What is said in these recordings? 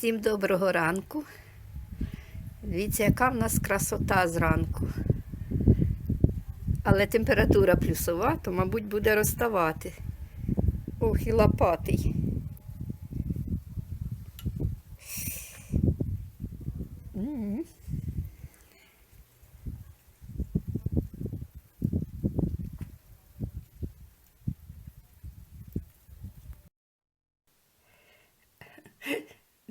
Всім доброго ранку. Дивіться, яка в нас красота зранку. Але температура плюсова, то, мабуть, буде розставати. Ох, і лопатий.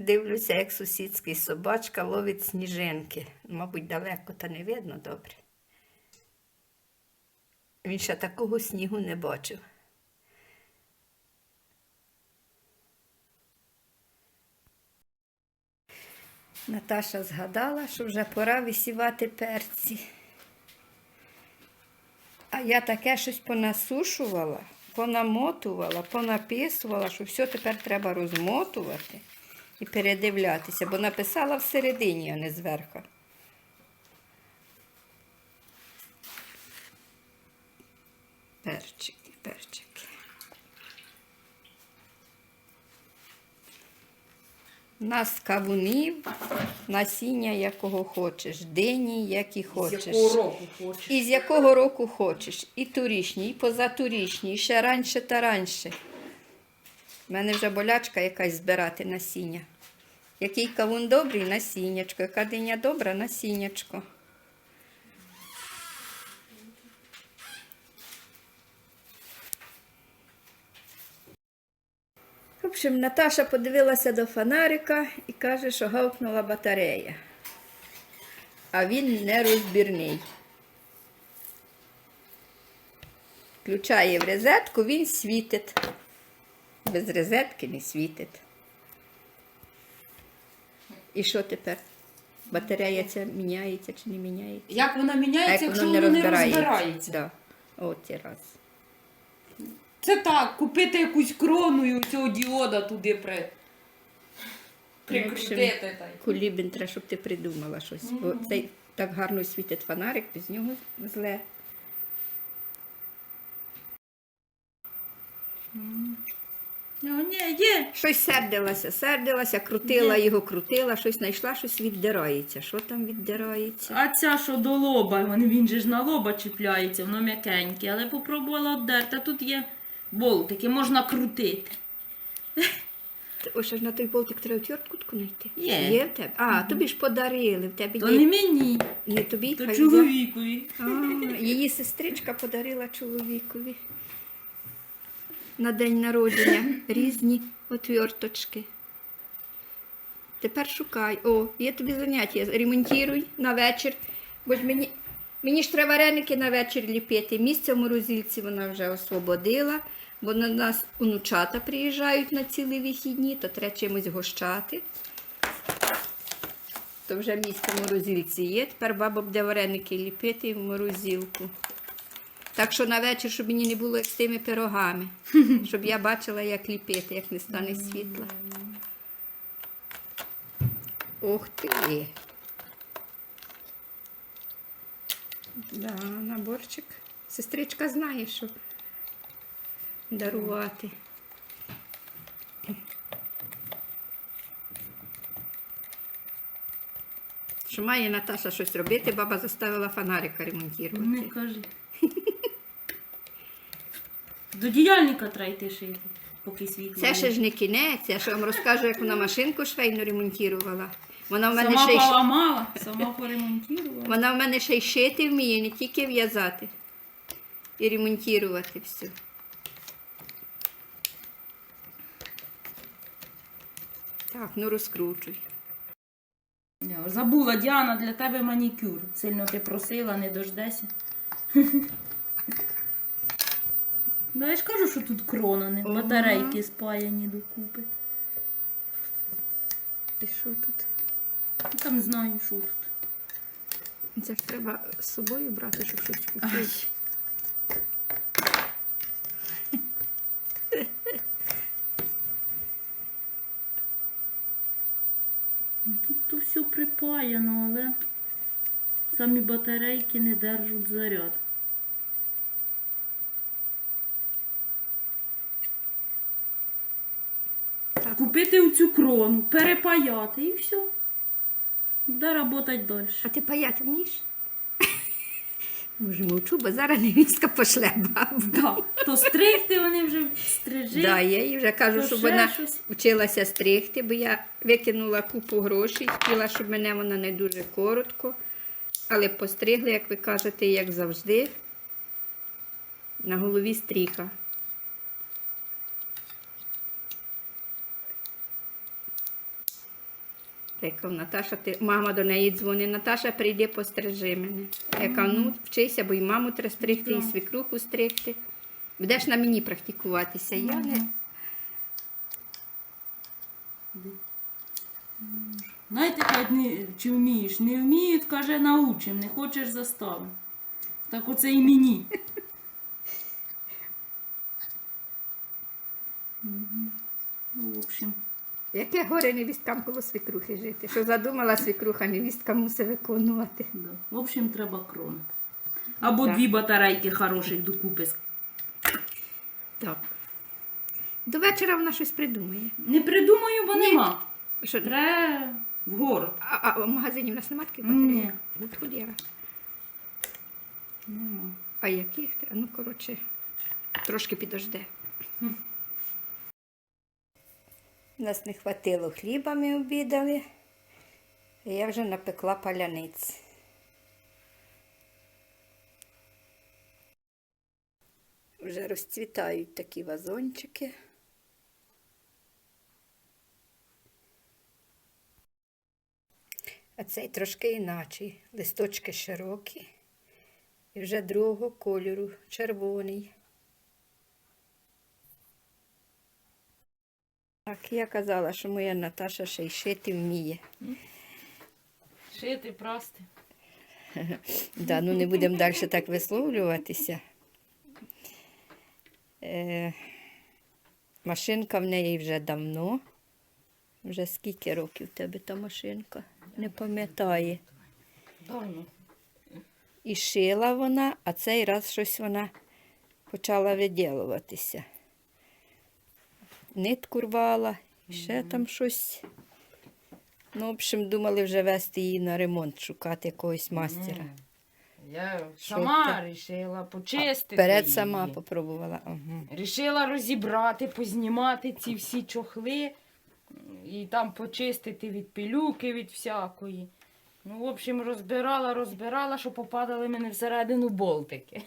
Дивлюся, як сусідський собачка ловить сніжинки. Мабуть, далеко, та не видно добре. Він ще такого снігу не бачив. Наташа згадала, що вже пора висівати перці. А я таке щось понасушувала, понамотувала, понаписувала, що все тепер треба розмотувати і передивлятися, бо написала всередині, а не зверху. Перчики, перчики. У нас кавунів, насіння якого хочеш, дині, які хочеш. З якого року хочеш. І з якого року хочеш. І турішні, і позатурішні, і ще раніше та раніше. У мене вже болячка якась збирати насіння. Який кавун добрий насіннячко, яка диня добра насіннячко. В общем, Наташа подивилася до фонарика і каже, що гавкнула батарея. А він нерозбірний. Включає в розетку, він світить. Без розетки не світить. І що тепер? Батарея ця міняється чи не міняється? Як вона міняється, якщо воно не розбирається? Да. От і раз. Це так, купити якусь крону і цього діода туди при... прикрутити. Кулібін треба, щоб ти придумала щось. Бо цей так гарно світить фонарик, без нього зле. Ну, ні, є. Щось сердилася, сердилася, крутила Є. його, крутила, щось знайшла, щось віддирається. Що там віддирається? А ця, що до лоба, він, він же ж на лоба чіпляється, воно м'якеньке, але попробувала оддерти. А тут є болтики, можна крутити. Ось ж на той болтик треба твердку знайти. Є. Є в тебе? А, тобі ж подарили. В тебе То є. не мені, Ні, тобі то хай чоловікові. А, її сестричка подарила чоловікові на день народження різні отверточки. Тепер шукай. О, є тобі заняття. Ремонтуй на вечір. Бо ж мені, мені ж треба вареники на вечір ліпити. Місце в морозильці вона вже освободила, бо на нас онучата приїжджають на цілі вихідні, то треба чимось гощати. То вже місце в морозильці є. Тепер баба буде вареники ліпити в морозилку. Так що на вечір, щоб мені не було як з тими пирогами. Щоб я бачила, як ліпити, як не стане світла. Ух ти. Да, наборчик. Сестричка знає, що дарувати. Що має Наташа щось робити, баба заставила фонарика ремонтувати. Не кажи. До діяльника треба йти шити, поки світло. Це ще ж не кінець, я ж вам розкажу, як вона машинку швейну ремонтувала. Вона в мене Сама ще й ш- поламала, сама поремонтувала. вона в мене ще й шити вміє, не тільки в'язати і ремонтувати все. Так, ну розкручуй. Я Забула, Діана, для тебе манікюр. Сильно ти просила, не дождешся. Ну, я ж кажу, що тут крона, не батарейки спаяні докупи. І що тут? Я Там знаю, що тут. Це ж треба з собою брати, щоб щось купити. Ну, Тут то все припаяно, але самі батарейки не держать заряд. Купити оцю крону, перепаяти і все. Де працювати далі. А ти паяти вмієш? Може, мовчу, бо зараз невістка пошле бабу. Да. То стригти вони вже стрижи. Да, я їй вже кажу, щоб вона щось. вчилася стригти, бо я викинула купу грошей, хотіла, щоб мене вона не дуже коротко. Але постригли, як ви кажете, як завжди. На голові стріха. Така Наташа, ти, мама до неї дзвонить, Наташа, прийди пострижи мене. Я кажу, ну вчися, бо і маму треба стригти, і Да. свекруху стригти. Будеш на мені практикуватися. Я не. Знаєте, не, чи вмієш? Не вміють, каже, научим, не хочеш заставимо. Так оце і мені. Ну, в общем, Яке горе невісткам коло свекрухи жити? Що задумала свекруха, невістка мусить виконувати. да. в общем, треба крона. Або Так. дві батарейки хороших докупи. Так. До вечора вона щось придумає. Не придумаю, бо нема. Що, Треба в город. а, а в магазині в нас немає таких Ні. батарейок? От холєра. Нема. А яких? Ну, коротше, трошки підожде. Нас не хватило хліба, ми обідали. І я вже напекла паляниць. Вже розцвітають такі вазончики. А цей трошки інакший. Листочки широкі. І вже другого кольору, червоний. Так, я казала, що моя Наташа ще й шити вміє. Шити, прости. Да, ну не будемо далі так висловлюватися. Е, машинка в неї вже давно. Вже скільки років в тебе та машинка? Не пам'ятає. Давно. І шила вона, а цей раз щось вона почала виділуватися. Нитку рвала, і ще там щось. Ну, в общем, думали вже вести її на ремонт, шукати якогось мастера. Я сама вирішила почистити. Вперед її. сама попробувала. Ага. Рішила розібрати, познімати ці всі чохли і там почистити від пилюки, від всякої. Ну, в общем, розбирала, розбирала, що попадали мене всередину болтики.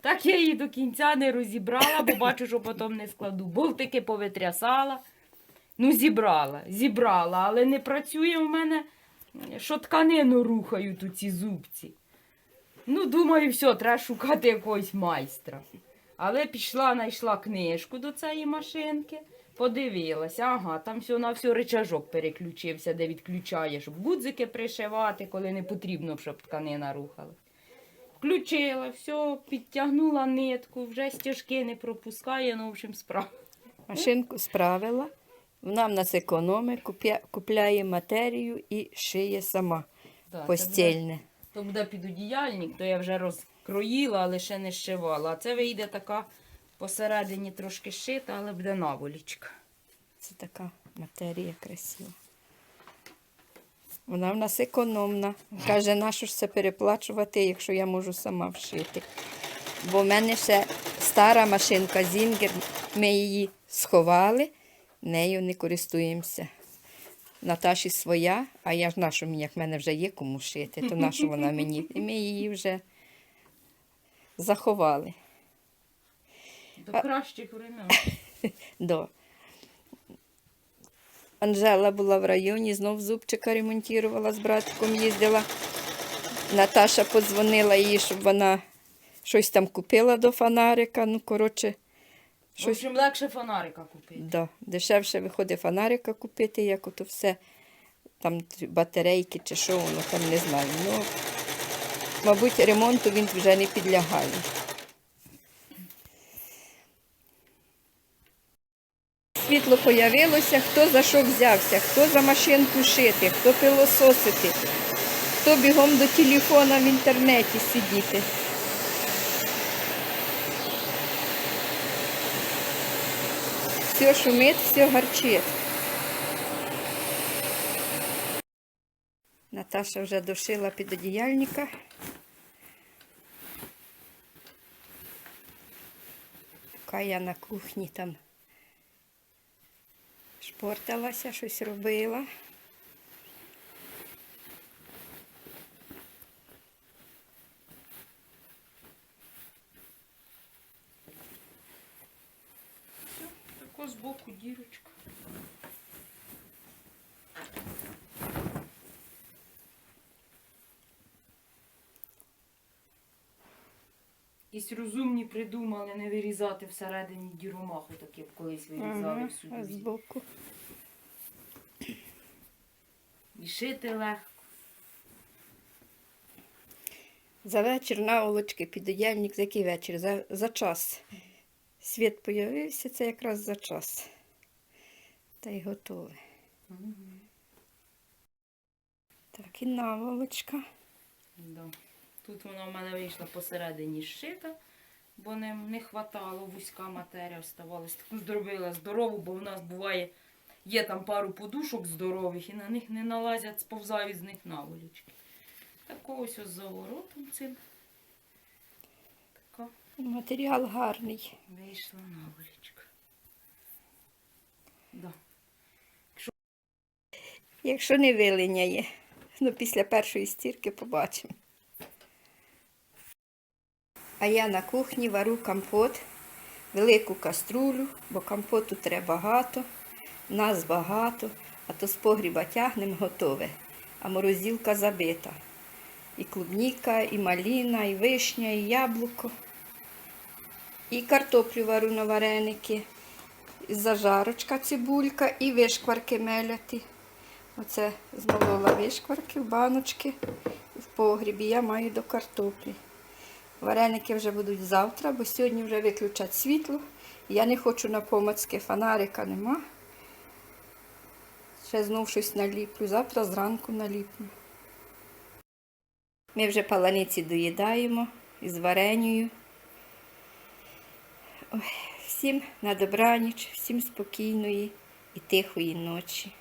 Так я її до кінця не розібрала, бо бачу, що потім не складу. Болтики повитрясала. Ну, зібрала, зібрала, але не працює в мене, що тканину рухають у ці зубці. Ну, думаю, все, треба шукати якогось майстра. Але пішла, знайшла книжку до цієї машинки, подивилася, ага, там все на все речажок переключився, де відключає, щоб гудзики пришивати, коли не потрібно, щоб тканина рухала. Включила, все, підтягнула нитку, вже стяжки не пропускає, ну, в общем, справа. Машинку справила. Вона в нас економить, купя- купляє матерію і шиє сама Да, це постільне. буде- То буде підодіяльник, то я вже розкроїла, але ще не зшивала. А це вийде така посередині трошки шита, але буде наволічка. Це така матерія красива. Вона в нас економна. Каже, нащо ж це переплачувати, якщо я можу сама вшити. Бо в мене ще стара машинка Зінгер, ми її сховали, нею не користуємося. Наташі своя, а я ж нашу мені, як в мене вже є кому шити, то нашу вона мені. І ми її вже заховали. До кращих времен. До. Анжела була в районі, знов зубчика ремонтувала, з братиком їздила. Наташа подзвонила їй, щоб вона щось там купила до фонарика. Ну, коротше, В общем, легше фонарика купити. да, дешевше виходить фонарика купити, як ото все. Там батарейки чи що воно там не знаю. Ну, мабуть, ремонту він вже не підлягає. Світло появилося, хто за що взявся, хто за машинку шити, хто пилососити, хто бігом до телефона в інтернеті сидіти. Все шумить, все гарчить. Наташа вже дошила підодіяльника. Поки я на кухні там шпорталася, щось робила. Все, тако збоку дірочка. Якісь розумні придумали не вирізати всередині діромаху, так як колись вирізали Ага, в а суді. збоку. І шити легко. За вечір наволочки, підодяльник, за який вечір? За, за час. Світ появився, це якраз за час. Та й готове. Так, і наволочка. Да. Тут вона в мене вийшла посередині зшита, бо не, не хватало вузька матерія, оставалось. Таку зробила здорову, бо в нас буває, є там пару подушок здорових, і на них не налазять, сповзають з них наволічки. Такого ось ось заворотом цим. Така Матеріал гарний. вийшла наволічка. Да. Якщо не вилиняє, ну після першої стірки побачимо. А я на кухні вару компот, велику каструлю, бо компоту треба багато, нас багато, а то з погріба тягнемо готове, а морозилка забита. І клубніка, і маліна, і вишня, і яблуко. І картоплю вару на вареники, і зажарочка, цибулька, і вишкварки меляти. Оце змолола вишкварки в баночки в погрібі. Я маю до картоплі. Вареники вже будуть завтра, бо сьогодні вже виключать світло. Я не хочу на помацьки, фонарика нема. Ще знов щось наліплю. Завтра зранку наліплю. Ми вже паланиці доїдаємо із варенею. Ой, всім на добраніч, всім спокійної і тихої ночі.